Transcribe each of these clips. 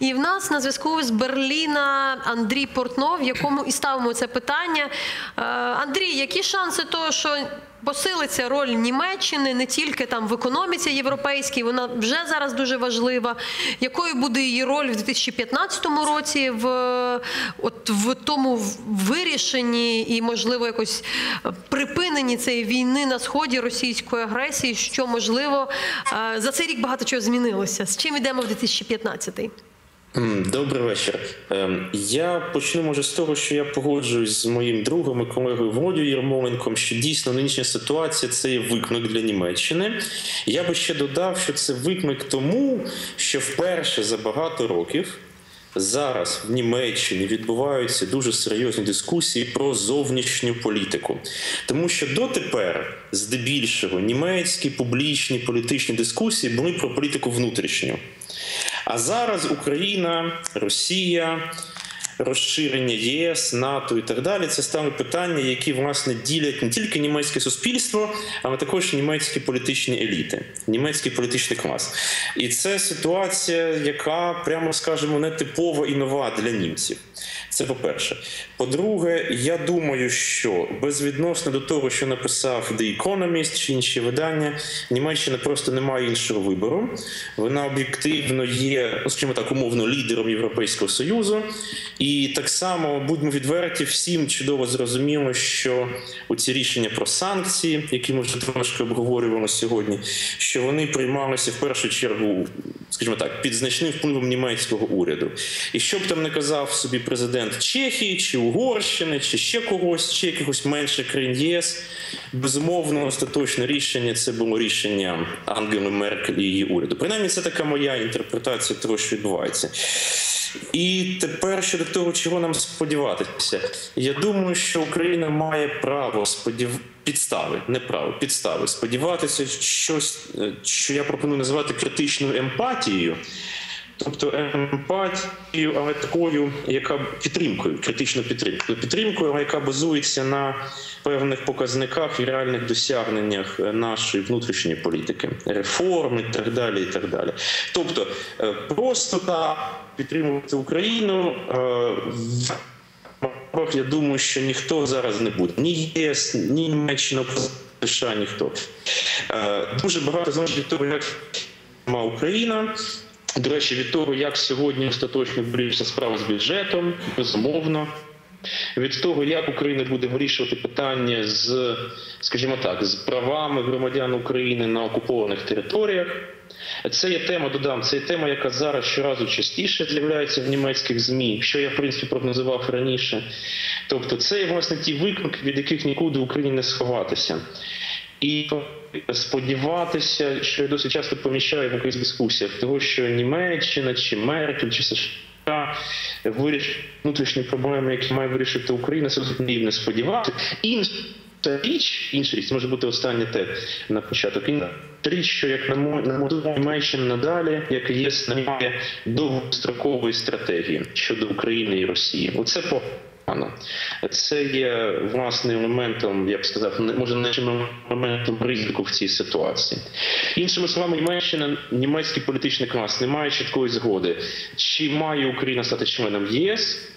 І в нас на зв'язку з Берліна Андрій Портнов, якому і ставимо це питання. Е, Андрій, які шанси того, що посилиться роль Німеччини не тільки там в економіці європейській, вона вже зараз дуже важлива. Якою буде її роль в 2015 році в, от, в тому вирішенні і, можливо, якось е, припиненні цієї війни на сході російської агресії, що можливо е, за цей рік багато чого змінилося. З чим йдемо в 2015? Добрий вечір. Ем, Я почну може з того, що я погоджуюсь з моїм другом і колегою Володією Єрмоленком, що дійсно нинішня ситуація це є виклик для Німеччини. Я би ще додав, що це виклик тому, що вперше за багато років. Зараз в Німеччині відбуваються дуже серйозні дискусії про зовнішню політику, тому що дотепер, здебільшого, німецькі публічні політичні дискусії були про політику внутрішню. А зараз Україна, Росія, розширення ЄС, НАТО і так далі це стали питання, які власне ділять не тільки німецьке суспільство, але також німецькі політичні еліти, німецький політичний клас. І це ситуація, яка, прямо скажемо, не типова і нова для німців. Це по-перше. По-друге, я думаю, що безвідносно до того, що написав The Economist чи інші видання, Німеччина просто не має іншого вибору. Вона об'єктивно є, ну, скажімо так, умовно лідером Європейського союзу. І так само будьмо відверті, всім чудово зрозуміло, що оці рішення про санкції, які ми вже трошки обговорювали сьогодні, що вони приймалися в першу чергу, скажімо так, під значним впливом німецького уряду. І що б там не казав собі президент Чехії чи Угорщини, чи ще когось, чи якихось менших країн ЄС, безумовно, остаточне рішення це було рішення Ангели Меркель і її уряду. Принаймні, це така моя інтерпретація того, що відбувається. І тепер щодо того, чого нам сподіватися, я думаю, що Україна має право сподів... підстави, не право, підстави сподіватися щось, е, що я пропоную називати критичною емпатією. Тобто емпатію, але такою, яка підтримкою, критичною підтримкою, підтримкою, яка базується на певних показниках і реальних досягненнях нашої внутрішньої політики, реформ і так далі. і так далі. Тобто, е, просто так підтримувати Україну. Я думаю, що ніхто зараз не буде. Ні ЄС, ні Німеччина, США, ніхто. Дуже багато залежить від того, як Україна. До речі, від того, як сьогодні остаточно вирішується справа з бюджетом, безумовно. Від того, як Україна буде вирішувати питання з, скажімо так, з правами громадян України на окупованих територіях. Це є тема, додам, це є тема, яка зараз щоразу частіше з'являється в німецьких ЗМІ, що я в принципі прогнозував раніше. Тобто, це є власне ті виклики, від яких нікуди в Україні не сховатися. І сподіватися, що я досить часто помічаю в якихось дискусіях, того, що Німеччина чи Меркель чи США вирішить внутрішні проблеми, які має вирішити Україна, це не сподіватися. Інша річ, інша річ, це може бути останнє те на початок. Інша річ, що як на мо- на мою Німеччина надалі, як ЄС немає довгострокової стратегії щодо України і Росії. Оце по. Це є власне елементом, я б сказав, може не елементом ризику в цій ситуації. Іншими словами, Німеччина, німецький політичний клас не має чіткої згоди, чи має Україна стати членом ЄС.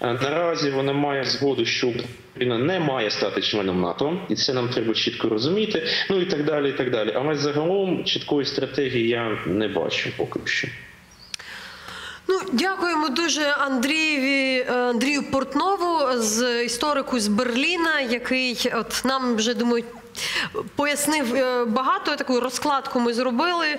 Е, Наразі вона має згоду, що Україна не має стати членом НАТО, і це нам треба чітко розуміти. Ну і так далі. і так далі. Але загалом чіткої стратегії я не бачу поки що. Ну, дякуємо дуже Андрієві е, Андрію Портнову з історику з Берліна, який от нам вже думаю пояснив е, багато таку розкладку. Ми зробили.